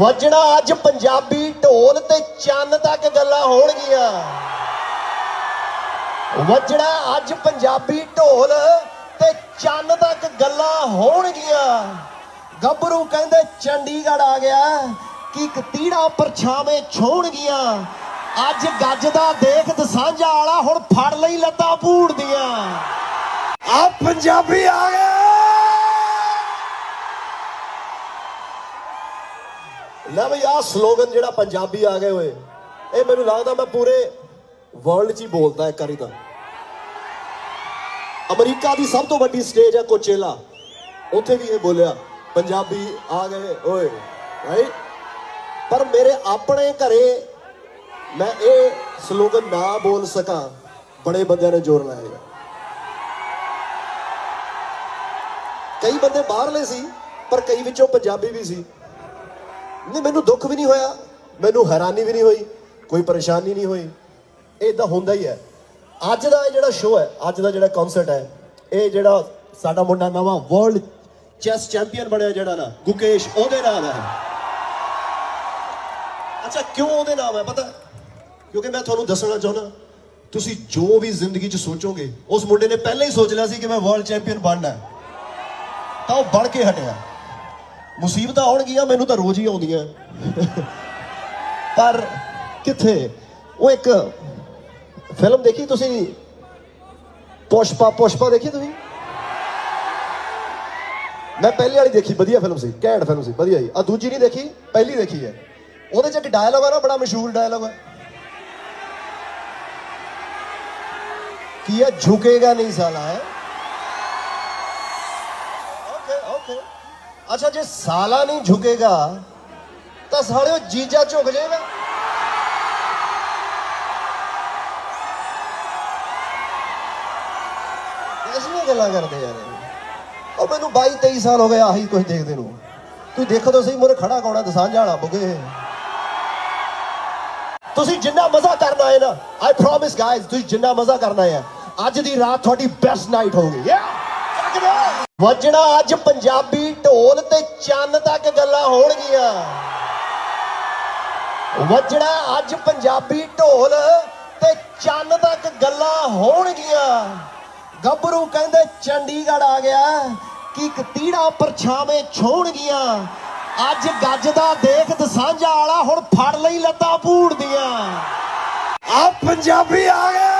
ਵੱਜਣਾ ਅੱਜ ਪੰਜਾਬੀ ਢੋਲ ਤੇ ਚੰਨ ਤੱਕ ਗੱਲਾਂ ਹੋਣਗੀਆਂ। ਵੱਜਣਾ ਅੱਜ ਪੰਜਾਬੀ ਢੋਲ ਤੇ ਚੰਨ ਤੱਕ ਗੱਲਾਂ ਹੋਣਗੀਆਂ। ਗੱਭਰੂ ਕਹਿੰਦੇ, ਚੰਡੀਗੜ੍ਹ ਆ ਗਿਆ, ਕਿ ਇੱਕ ਤੀੜਾ ਪਰਛਾਵੇਂ ਛੋਣਗੀਆਂ। ਅੱਜ ਗੱਜਦਾ ਦੇਖ ਦਸਾਂਝਾ ਵਾਲਾ ਹੁਣ ਫੜ ਲਈ ਲੱਤਾਂ ਪੂੜਦੀਆਂ ਆ ਪੰਜਾਬੀ ਆ ਗਿਆ। ਲੈ ਬਈ, ਆਹ ਸਲੋਗਨ ਜਿਹੜਾ ਪੰਜਾਬੀ ਆ ਗਏ ਹੋਏ ਇਹ ਮੈਨੂੰ ਲੱਗਦਾ ਮੈਂ ਪੂਰੇ ਵਰਲਡ 'ਚ ਹੀ ਬੋਲਦਾ ਇੱਕ ਵਾਰੀ ਤਾਂ। ਅਮਰੀਕਾ ਦੀ ਸਭ ਤੋਂ ਵੱਡੀ ਸਟੇਜ ਹੈ ਕੋਚੇਲਾ। ਉੱਥੇ ਵੀ ਇਹ ਬੋਲਿਆ, ਪੰਜਾਬੀ ਆ ਗਏ ਓਏ ਰਾਈਟ ਪਰ ਮੇਰੇ ਆਪਣੇ ਘਰੇ ਮੈਂ ਇਹ ਸਲੋਗਨ ਨਾ ਬੋਲ ਸਕਾਂ, ਬੜੇ ਬੰਦਿਆਂ ਨੇ ਜ਼ੋਰ ਲਾਇਆ। ਕਈ ਬੰਦੇ ਬਾਹਰਲੇ ਸੀ, ਪਰ ਕਈ ਵਿੱਚੋਂ ਪੰਜਾਬੀ ਵੀ ਸੀ। ਨਹੀਂ, ਮੈਨੂੰ ਦੁੱਖ ਵੀ ਨਹੀਂ ਹੋਇਆ, ਮੈਨੂੰ ਹੈਰਾਨੀ ਵੀ ਨਹੀਂ ਹੋਈ, ਕੋਈ ਪਰੇਸ਼ਾਨੀ ਨਹੀਂ ਹੋਈ। ਇਹ ਤਾਂ ਹੁੰਦਾ ਹੀ ਹੈ। ਅੱਜ ਦਾ ਇਹ ਜਿਹੜਾ ਸ਼ੋਅ ਹੈ, ਅੱਜ ਦਾ ਜਿਹੜਾ ਕਨਸਰਟ ਹੈ, ਇਹ ਜਿਹੜਾ ਸਾਡਾ ਮੁੰਡਾ ਨਵਾਂ ਵਰਲਡ ਚੈਸ ਚੈਂਪੀਅਨ ਬਣਿਆ ਜਿਹੜਾ ਨਾ, ਗੁਕੇਸ਼, ਉਹਦੇ ਨਾਮ ਹੈ। ਅੱਛਾ, ਕਿਉਂ ਉਹਦੇ ਨਾਮ ਹੈ, ਪਤਾ? ਕਿਉਂਕਿ ਮੈਂ ਤੁਹਾਨੂੰ ਦੱਸਣਾ ਚਾਹੁੰਦਾ, ਤੁਸੀਂ ਜੋ ਵੀ ਜ਼ਿੰਦਗੀ 'ਚ ਸੋਚੋਗੇ, ਉਸ ਮੁੰਡੇ ਨੇ ਪਹਿਲਾਂ ਹੀ ਸੋਚ ਲਿਆ ਸੀ ਕਿ ਮੈਂ ਵਰਲਡ ਚੈਂਪੀਅਨ ਬਣਨਾ ਹੈ। ਤਾਂ ਉਹ ਬਣ ਕੇ ਹਟਿਆ। ਮੁਸੀਬਤਾਂ ਆਉਣਗੀਆਂ, ਮੈਨੂੰ ਤਾਂ ਰੋਜ਼ ਹੀ ਆਉਂਦੀਆਂ। ਪਰ ਕਿੱਥੇ? ਉਹ ਇੱਕ ਫਿਲਮ ਦੇਖੀ ਤੁਸੀਂ? ਪੁਸ਼ਪਾ ਪੁਸ਼ਪਾ ਦੇਖੀ ਤੁਸੀਂ? ਮੈਂ ਪਹਿਲੀ ਵਾਲੀ ਦੇਖੀ, ਵਧੀਆ ਫਿਲਮ ਸੀ, ਘੈਂਟ ਫਿਲਮ ਸੀ, ਵਧੀਆ ਜੀ। ਆ ਦੂਜੀ ਨਹੀਂ ਦੇਖੀ, ਪਹਿਲੀ ਦੇਖੀ ਹੈ। ਉਹਦੇ ਚ ਇੱਕ ਡਾਇਲੌਗ ਹੈ ਨਾ, ਬੜਾ ਮਸ਼ਹੂਰ ਡਾਇਲੌਗ ਹੈ ਕੀ ਇਹ ਝੁਕੇਗਾ ਨਹੀਂ ਸਾਲਾ, ਹੈ? ਅੱਛਾ, ਜੇ ਸਾਲਾ ਨਹੀਂ ਝੁਕੇਗਾ, ਤਾਂ ਸਾਲਿਓ ਜੀਜਾ ਝੁਕ ਜਾਏਗਾ। ਐਸੀਆਂ ਗੱਲਾਂ ਕਰਦੇ ਯਾਰ। ਉਹ ਮੈਨੂੰ 22 23 ਸਾਲ ਹੋ ਗਏ, ਆਹੀ ਕੁਝ ਦੇਖਦੇ ਨੂੰ। ਤੂੰ ਦੇਖੋ ਤਾਂ ਸਹੀ ਮੋਰੇ ਖੜਾ ਕੌਣਾ ਦਸਾਂਝਾ ਵਾਲਾ ਬੁਗੇ। ਤੁਸੀਂ ਜਿੰਨਾ ਮਜ਼ਾ ਕਰਨਾ ਹੈ ਨਾ ਆਈ ਪ੍ਰੋਮਿਸ ਗਾਇਜ਼ ਤੁਸੀਂ ਜਿੰਨਾ ਮਜ਼ਾ ਕਰਨਾ ਹੈ ਅੱਜ ਦੀ ਰਾਤ ਤੁਹਾਡੀ ਬੈਸਟ ਨਾਈਟ ਹੋਊਗੀ। ਵੱਜਣਾ ਅੱਜ ਪੰਜਾਬੀ ਢੋਲ ਤੇ ਚੰਨ ਤੱਕ ਗੱਲਾਂ ਹੋਣਗੀਆਂ। ਵੱਜਣਾ ਅੱਜ ਪੰਜਾਬੀ ਢੋਲ ਤੇ ਚੰਨ ਤੱਕ ਗੱਲਾਂ ਹੋਣਗੀਆਂ। ਗੱਭਰੂ ਕਹਿੰਦੇ ਚੰਡੀਗੜ੍ਹ ਆ ਗਿਆ ਕਿ ਇੱਕ ਤੀੜਾ ਪਰਛਾਵੇਂ ਛੋਣਗੀਆਂ। ਅੱਜ ਗੱਜ ਦਾ ਦੇਖ ਦਸਾਂਝਾ ਵਾਲਾ ਹੁਣ ਫੜ ਲਈ ਲੱਤਾਂ ਪੂੜਦੀਆਂ ਆ ਪੰਜਾਬੀ ਆ ਗਿਆ।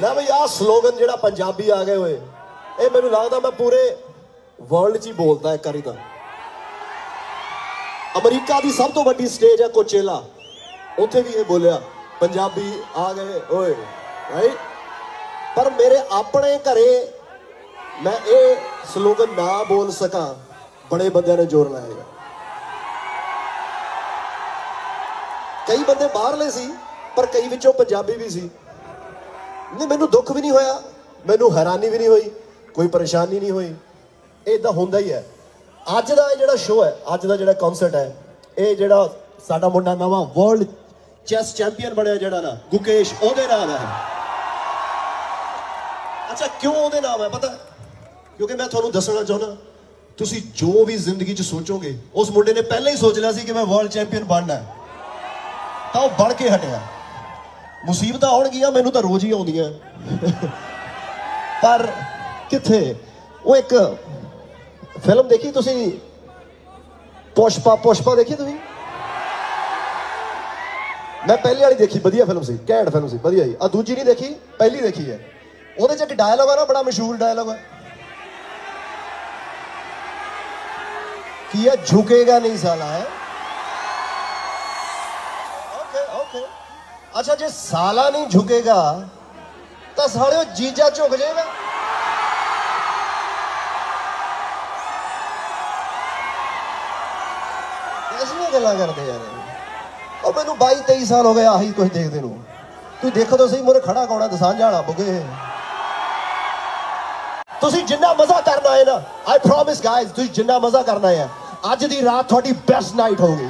ਲੈ ਬਈ, ਆਹ ਸਲੋਗਨ ਜਿਹੜਾ ਪੰਜਾਬੀ ਆ ਗਏ ਹੋਏ ਇਹ ਮੈਨੂੰ ਲੱਗਦਾ ਮੈਂ ਪੂਰੇ ਵਰਲਡ 'ਚ ਹੀ ਬੋਲਦਾ ਇੱਕ ਵਾਰੀ ਤਾਂ। ਅਮਰੀਕਾ ਦੀ ਸਭ ਤੋਂ ਵੱਡੀ ਸਟੇਜ ਹੈ ਕੋਚੇਲਾ। ਉੱਥੇ ਵੀ ਇਹ ਬੋਲਿਆ, ਪੰਜਾਬੀ ਆ ਗਏ ਓਏ ਰਾਈਟ ਪਰ ਮੇਰੇ ਆਪਣੇ ਘਰੇ ਮੈਂ ਇਹ ਸਲੋਗਨ ਨਾ ਬੋਲ ਸਕਾਂ, ਬੜੇ ਬੰਦਿਆਂ ਨੇ ਜ਼ੋਰ ਲਾਇਆ ਕਈ ਬੰਦੇ ਬਾਹਰਲੇ ਸੀ, ਪਰ ਕਈ ਵਿੱਚੋਂ ਪੰਜਾਬੀ ਵੀ ਸੀ। ਨਹੀਂ, ਮੈਨੂੰ ਦੁੱਖ ਵੀ ਨਹੀਂ ਹੋਇਆ, ਮੈਨੂੰ ਹੈਰਾਨੀ ਵੀ ਨਹੀਂ ਹੋਈ, ਕੋਈ ਪਰੇਸ਼ਾਨੀ ਨਹੀਂ ਹੋਈ। ਇਹ ਤਾਂ ਹੁੰਦਾ ਹੀ ਹੈ। ਅੱਜ ਦਾ ਇਹ ਜਿਹੜਾ ਸ਼ੋਅ ਹੈ, ਅੱਜ ਦਾ ਜਿਹੜਾ ਕਨਸਰਟ ਹੈ, ਇਹ ਜਿਹੜਾ ਸਾਡਾ ਮੁੰਡਾ ਨਵਾਂ ਵਰਲਡ ਚੈਸ ਚੈਂਪੀਅਨ ਬਣਿਆ ਜਿਹੜਾ ਨਾ, ਗੁਕੇਸ਼, ਉਹਦੇ ਨਾਮ ਹੈ। ਅੱਛਾ, ਕਿਉਂ ਉਹਦੇ ਨਾਮ ਹੈ, ਪਤਾ? ਕਿਉਂਕਿ ਮੈਂ ਤੁਹਾਨੂੰ ਦੱਸਣਾ ਚਾਹੁੰਦਾ, ਤੁਸੀਂ ਜੋ ਵੀ ਜ਼ਿੰਦਗੀ 'ਚ ਸੋਚੋਗੇ, ਉਸ ਮੁੰਡੇ ਨੇ ਪਹਿਲਾਂ ਹੀ ਸੋਚ ਲਿਆ ਸੀ ਕਿ ਮੈਂ ਵਰਲਡ ਚੈਂਪੀਅਨ ਬਣਨਾ ਹੈ। ਤਾਂ ਉਹ ਬਣ ਕੇ ਹਟਿਆ। ਮੁਸੀਬਤਾਂ ਆਉਣਗੀਆਂ, ਮੈਨੂੰ ਤਾਂ ਰੋਜ਼ ਹੀ ਆਉਂਦੀਆਂ। ਪਰ ਕਿੱਥੇ? ਉਹ ਇੱਕ ਫਿਲਮ ਦੇਖੀ ਤੁਸੀਂ? ਪੁਸ਼ਪਾ ਪੁਸ਼ਪਾ ਦੇਖੀ ਤੁਸੀਂ? ਮੈਂ ਪਹਿਲੀ ਵਾਲੀ ਦੇਖੀ, ਵਧੀਆ ਫਿਲਮ ਸੀ, ਘੈਂਟ ਫਿਲਮ ਸੀ, ਵਧੀਆ ਜੀ। ਆ ਦੂਜੀ ਨਹੀਂ ਦੇਖੀ, ਪਹਿਲੀ ਦੇਖੀ ਹੈ। ਉਹਦੇ ਚ ਇੱਕ ਡਾਇਲੌਗ ਹੈ ਨਾ, ਬੜਾ ਮਸ਼ਹੂਰ ਡਾਇਲੌਗ ਹੈ ਕੀ ਇਹ ਝੁਕੇਗਾ ਨਹੀਂ ਸਾਲਾ, ਹੈ? Okay okay. ਅੱਛਾ, ਜੇ ਸਾਲਾ ਨਹੀਂ ਝੁਕੇਗਾ, ਤਾਂ ਸਾਲਿਓ ਜੀਜਾ ਝੁਕ ਜਾਏਗਾ। ਐਸੀਆਂ ਗੱਲਾਂ ਕਰਦੇ ਯਾਰ ਉਹ ਮੈਨੂੰ 22 23 ਸਾਲ ਹੋ ਗਏ, ਆਹੀ ਕੁਝ ਦੇਖਦੇ ਨੂੰ। ਤੁਸੀਂ ਦੇਖੋ ਤਾਂ ਸਹੀ ਮੋਰੇ ਖੜਾ ਕੌਣਾ ਦਸਾਂਝਾ ਵਾਲਾ, ਬੁਗੇ। ਤੁਸੀਂ ਜਿੰਨਾ ਮਜ਼ਾ ਕਰਨਾ ਹੈ ਨਾ ਆਈ ਪ੍ਰੋਮਿਸ ਗਾਇਜ਼ ਤੁਸੀਂ ਜਿੰਨਾ ਮਜ਼ਾ ਕਰਨਾ ਹੈ ਅੱਜ ਦੀ ਰਾਤ ਤੁਹਾਡੀ ਬੈਸਟ ਨਾਈਟ ਹੋਊਗੀ।